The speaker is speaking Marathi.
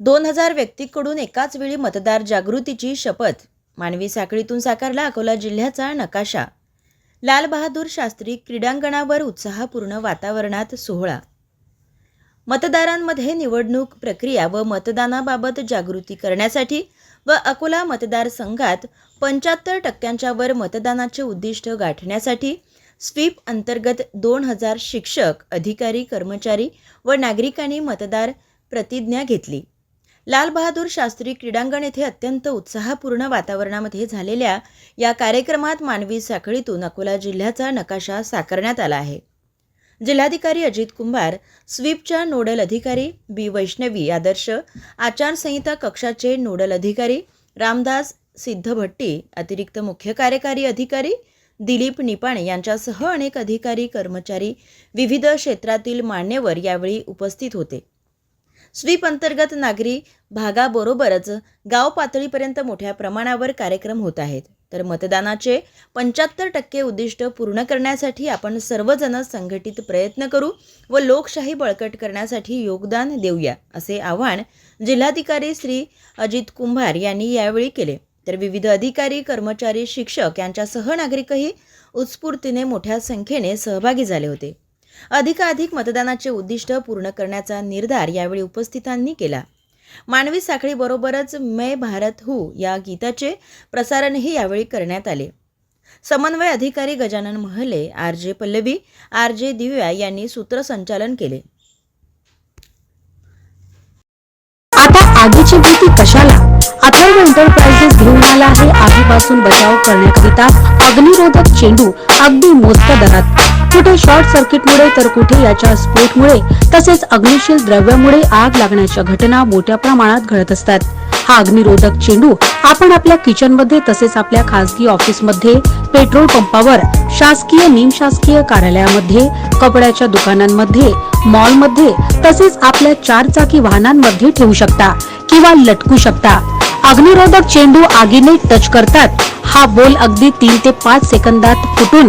दोन हजार व्यक्तीकडून एकाच वेळी मतदार जागृतीची शपथ. मानवी साखळीतून साकारला अकोला जिल्ह्याचा नकाशा. लालबहादूर शास्त्री क्रीडांगणावर उत्साहपूर्ण वातावरणात सोहळा. मतदारांमध्ये निवडणूक प्रक्रिया व मतदानाबाबत जागृती करण्यासाठी व अकोला मतदारसंघात पंच्याहत्तर टक्क्यांच्या वर मतदानाचे उद्दिष्ट गाठण्यासाठी स्वीप अंतर्गत दोन हजार शिक्षक अधिकारी कर्मचारी व नागरिकांनी मतदार प्रतिज्ञा घेतली. लालबहादूर शास्त्री क्रीडांगण येथे अत्यंत उत्साहपूर्ण वातावरणामध्ये झालेल्या या कार्यक्रमात मानवी साखळीतून अकोला जिल्ह्याचा नकाशा साकारण्यात आला आहे. जिल्हाधिकारी अजित कुंभार स्वीपच्या नोडल अधिकारी बी वैष्णवी आदर्श आचारसंहिता कक्षाचे नोडल अधिकारी रामदास सिद्धभट्टी अतिरिक्त मुख्य कार्यकारी अधिकारी दिलीप निपाणे यांच्यासह अनेक अधिकारी कर्मचारी विविध क्षेत्रातील मान्यवर यावेळी उपस्थित होते. स्वीप अंतर्गत नागरी भागाबरोबरच गाव पातळीपर्यंत मोठ्या प्रमाणावर कार्यक्रम होत आहेत. तर मतदानाचे पंच्याहत्तर टक्के उद्दिष्ट पूर्ण करण्यासाठी आपण सर्वजण संघटित प्रयत्न करू व लोकशाही बळकट करण्यासाठी योगदान देऊया असे आवाहन जिल्हाधिकारी श्री अजित कुंभार यांनी यावेळी केले. तर विविध अधिकारी कर्मचारी शिक्षक यांच्यासह नागरिकही उत्स्फूर्तीने मोठ्या संख्येने सहभागी झाले होते. अधिकाधिक मतदानाचे उद्दिष्ट पूर्ण करण्याचा निर्धार यावेळी उपस्थितांनी केला. मानवी साखळीबरोबरच मै भारत हू या गीताचे प्रसारणही यावेळी करण्यात आले. समन्वय अधिकारी Gajanan महले R J Pallavi R J दिव्या यांनी सूत्रसंचालन केले. आता आगीची भीती कशाला? अथर्व एंटरप्राइजेस घेऊन आला आहे आगीपासून बचाव करण्याकरिता अग्निरोधक चेंडू अगदी मोजक्या दरात. कुठे शॉर्ट सर्किटमुळे तर कुठे याच्या स्फोटमुळे तसेच अग्निशील द्रव्यामुळे आग लागण्याच्या घटना मोठ्या प्रमाणात घडत असतात. हा अग्निरोधक चेंडू आपण आपल्या किचनमध्ये तसेच आपल्या खासगी ऑफिसमध्ये पेट्रोल पंपावर शासकीय निमशासकीय कार्यालयामध्ये कपड्याच्या दुकानांमध्ये मॉलमध्ये तसेच आपल्या चार चाकी वाहनांमध्ये ठेवू शकता किंवा लटकू शकता. अग्निरोधक चेंडू आगीने टच करतात. हा बोल अगदी तीन ते पाच सेकंदात फुटून